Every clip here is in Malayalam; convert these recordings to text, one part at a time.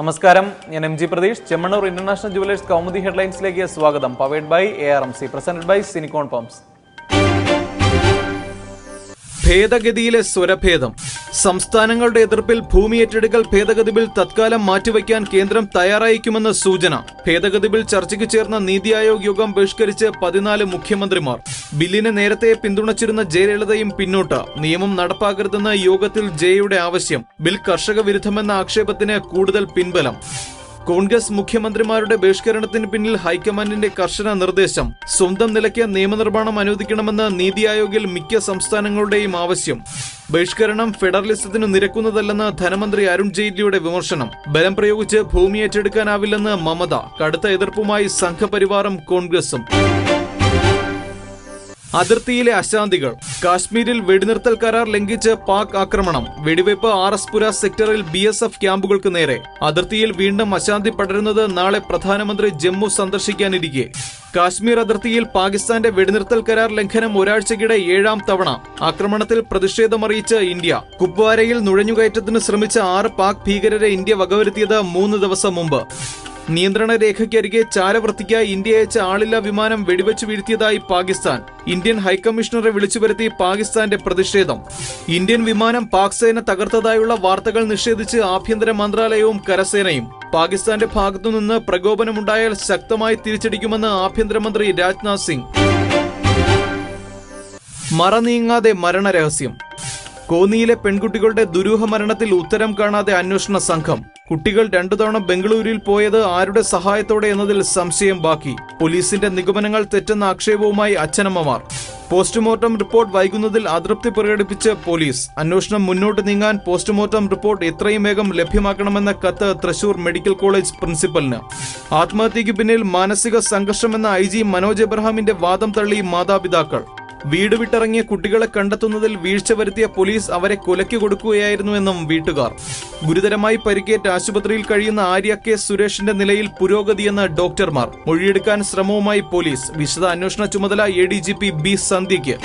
നമസ്കാരം. ഞാൻ M G Pratheesh. Chemmanur International Jewellers Kaumudi ഹെഡ്ലൈൻസിലേക്ക് സ്വാഗതം. Powered by A R M C presented by Sinicon pumps. ഭേദഗതിയിലെ സ്വരഭേദം. സംസ്ഥാനങ്ങളുടെ എതിർപ്പിൽ ഭൂമി ഏറ്റെടുക്കൽ ഭേദഗതി ബിൽ തത്കാലം മാറ്റിവെക്കാൻ കേന്ദ്രം തയ്യാറായിരിക്കുമെന്ന് സൂചന. ഭേദഗതി ബിൽ ചർച്ചയ്ക്ക് ചേർന്ന നീതി ആയോഗ് യോഗം ബഹിഷ്കരിച്ച് പതിനാല് മുഖ്യമന്ത്രിമാർ. ബില്ലിനെ നേരത്തെ പിന്തുണച്ചിരുന്ന ജയലളിതയും പിന്നോട്ട്. നിയമം നടപ്പാക്കരുതെന്ന യോഗത്തിൽ ജയയുടെ ആവശ്യം. ബിൽ കർഷക വിരുദ്ധമെന്ന ആക്ഷേപത്തിന് കൂടുതൽ പിൻബലം. കോൺഗ്രസ് മുഖ്യമന്ത്രിമാരുടെ ബഹിഷ്കരണത്തിന് പിന്നിൽ ഹൈക്കമാൻഡിന്റെ കർശന നിർദ്ദേശം. സ്വന്തം നിലയ്ക്ക് നിയമനിർമ്മാണം അനുവദിക്കണമെന്ന് നീതി ആയോഗിൽ മിക്ക സംസ്ഥാനങ്ങളുടെയും ആവശ്യം. ബഹിഷ്കരണം ഫെഡറലിസത്തിനു നിരക്കുന്നതല്ലെന്ന് ധനമന്ത്രി അരുൺ ജെയ്റ്റ്ലിയുടെ വിമർശനം. ബലം പ്രയോഗിച്ച് ഭൂമി ഏറ്റെടുക്കാനാവില്ലെന്ന് മമത. കടുത്ത എതിർപ്പുമായി സംഘപരിവാറും കോൺഗ്രസും. അതിർത്തിയിലെ അശാന്തികൾ. കാശ്മീരിൽ വെടിനിർത്തൽ കരാർ ലംഘിച്ച് പാക് ആക്രമണം. വെടിവയ്പ് ആർ എസ് പുര സെക്ടറിൽ ബി എസ് എഫ് ക്യാമ്പുകൾക്ക് നേരെ. അതിർത്തിയിൽ വീണ്ടും അശാന്തി പടരുന്നത് നാളെ പ്രധാനമന്ത്രി ജമ്മു സന്ദർശിക്കാനിരിക്കെ. കാശ്മീർ അതിർത്തിയിൽ പാകിസ്ഥാന്റെ വെടിനിർത്തൽ കരാർ ലംഘനം ഒരാഴ്ചക്കിടെ ഏഴാം തവണ. ആക്രമണത്തിൽ പ്രതിഷേധമറിയിച്ച് ഇന്ത്യ. കുപ്വാരയിൽ നുഴഞ്ഞുകയറ്റത്തിന് ശ്രമിച്ച ആറ് പാക് ഭീകരരെ ഇന്ത്യ വകവരുത്തിയത് മൂന്ന് ദിവസം മുമ്പ്. നിയന്ത്രണ രേഖയ്ക്കരികെ ചാരവൃത്തിക്കായി ഇന്ത്യ അയച്ച ആളില്ലാ വിമാനം വെടിവെച്ചു വീഴ്ത്തിയതായി പാകിസ്ഥാൻ. ഇന്ത്യൻ ഹൈക്കമ്മീഷണറെ വിളിച്ചു വരുത്തി പാകിസ്ഥാന്റെ പ്രതിഷേധം. ഇന്ത്യൻ വിമാനം പാക് സേന തകർത്തതായുള്ള വാർത്തകൾ നിഷേധിച്ച് ആഭ്യന്തര മന്ത്രാലയവും കരസേനയും. പാകിസ്ഥാന്റെ ഭാഗത്തുനിന്ന് പ്രകോപനമുണ്ടായാൽ ശക്തമായി തിരിച്ചടിക്കുമെന്ന് ആഭ്യന്തരമന്ത്രി രാജ്നാഥ് സിംഗ്. മറനീങ്ങാതെ മരണരഹസ്യം. കോന്നിയിലെ പെൺകുട്ടികളുടെ ദുരൂഹ മരണത്തിൽ ഉത്തരം കാണാതെ അന്വേഷണ സംഘം. കുട്ടികൾ രണ്ടു തവണ ബംഗളൂരുവിൽ പോയത് ആരുടെ സഹായത്തോടെ എന്നതിൽ സംശയം ബാക്കി. പോലീസിന്റെ നിഗമനങ്ങൾ തെറ്റെന്ന ആക്ഷേപവുമായി അച്ഛനമ്മമാർ. പോസ്റ്റ്മോർട്ടം റിപ്പോർട്ട് വൈകുന്നതിൽ അതൃപ്തി പ്രകടിപ്പിച്ച് പോലീസ്. അന്വേഷണം മുന്നോട്ട് നീങ്ങാൻ പോസ്റ്റ്മോർട്ടം റിപ്പോർട്ട് എത്രയും വേഗം ലഭ്യമാക്കണമെന്ന കത്ത് തൃശൂർ മെഡിക്കൽ കോളേജ് പ്രിൻസിപ്പലിന്. ആത്മഹത്യയ്ക്ക് പിന്നിൽ മാനസിക സംഘർഷമെന്ന ഐ ജി മനോജ് എബ്രഹാമിന്റെ വാദം തള്ളി മാതാപിതാക്കൾ. വീട് വിട്ടിറങ്ങിയ കുട്ടികളെ കണ്ടെത്തുന്നതിൽ വീഴ്ച വരുത്തിയ പോലീസ് അവരെ കൊലയ്ക്ക് കൊടുക്കുകയായിരുന്നുവെന്നും വീട്ടുകാർ. ഗുരുതരമായി പരിക്കേറ്റ് ആശുപത്രിയിൽ കഴിയുന്ന ആര്യ കെ സുരേഷിന്റെ നിലയിൽ പുരോഗതിയെന്ന് ഡോക്ടർമാർ. മൊഴിയെടുക്കാൻ ശ്രമവുമായി പോലീസ്. വിശദ അന്വേഷണ ചുമതല A D G P B സന്ധ്യയ്ക്ക്.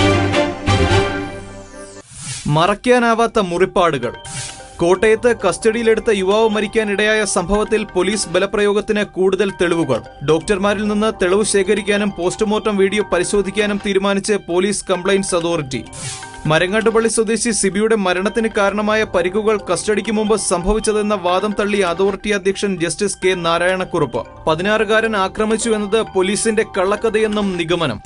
മറയ്ക്കാനാവാത്ത മുറിപ്പാടുകൾ. കോട്ടയത്ത് കസ്റ്റഡിയിലെടുത്ത യുവാവ് മരിക്കാനിടയായ സംഭവത്തിൽ പോലീസ് ബലപ്രയോഗത്തിന് കൂടുതൽ തെളിവുകൾ. ഡോക്ടർമാരിൽ നിന്ന് തെളിവ് ശേഖരിക്കാനും പോസ്റ്റ്മോർട്ടം വീഡിയോ പരിശോധിക്കാനും തീരുമാനിച്ച് പോലീസ് കംപ്ലയിന്റ്സ് അതോറിറ്റി. മരങ്ങാട്ടുപള്ളി സ്വദേശി സിബിയുടെ മരണത്തിന് കാരണമായ പരിക്കുകൾ കസ്റ്റഡിക്ക് മുമ്പ് സംഭവിച്ചതെന്ന വാദം തള്ളി അതോറിറ്റി അധ്യക്ഷൻ ജസ്റ്റിസ് കെ നാരായണക്കുറുപ്പ്. പതിനാറുകാരൻ ആക്രമിച്ചു എന്നത് പോലീസിന്റെ കള്ളക്കഥയെന്നും നിഗമനം.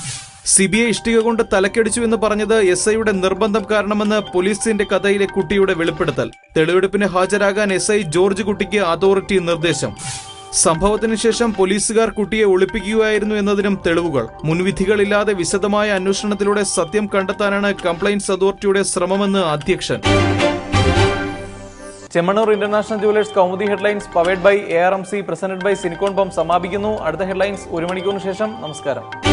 സിബിഐ ഇഷ്ടിക കൊണ്ട് തലക്കടിച്ചു എന്ന് പറഞ്ഞത് എസ് ഐയുടെ നിർബന്ധം കാരണമെന്ന് പോലീസിന്റെ കഥയിലെ കുട്ടിയുടെ വെളിപ്പെടുത്തൽ. തെളിവെടുപ്പിന് ഹാജരാകാൻ എസ് ഐ ജോർജ് കുട്ടിക്ക് അതോറിറ്റി നിർദ്ദേശം. സംഭവത്തിന് ശേഷം പോലീസുകാർ കുട്ടിയെ ഒളിപ്പിക്കുകയായിരുന്നു എന്നതിനും തെളിവുകൾ. മുൻവിധികളില്ലാതെ വിശദമായ അന്വേഷണത്തിലൂടെ സത്യം കണ്ടെത്താനാണ് കംപ്ലയിന്റ്സ് അതോറിറ്റിയുടെ ശ്രമമെന്ന് അധ്യക്ഷൻ. Chemmanur International Jewellers Kaumudi headlines powered by A R M C presented by Sinicon pump സമാപിക്കുന്നു. അടുത്ത ഹെഡ്ലൈൻസ് ഒരു മണിക്കൂറിന് ശേഷം. നമസ്കാരം.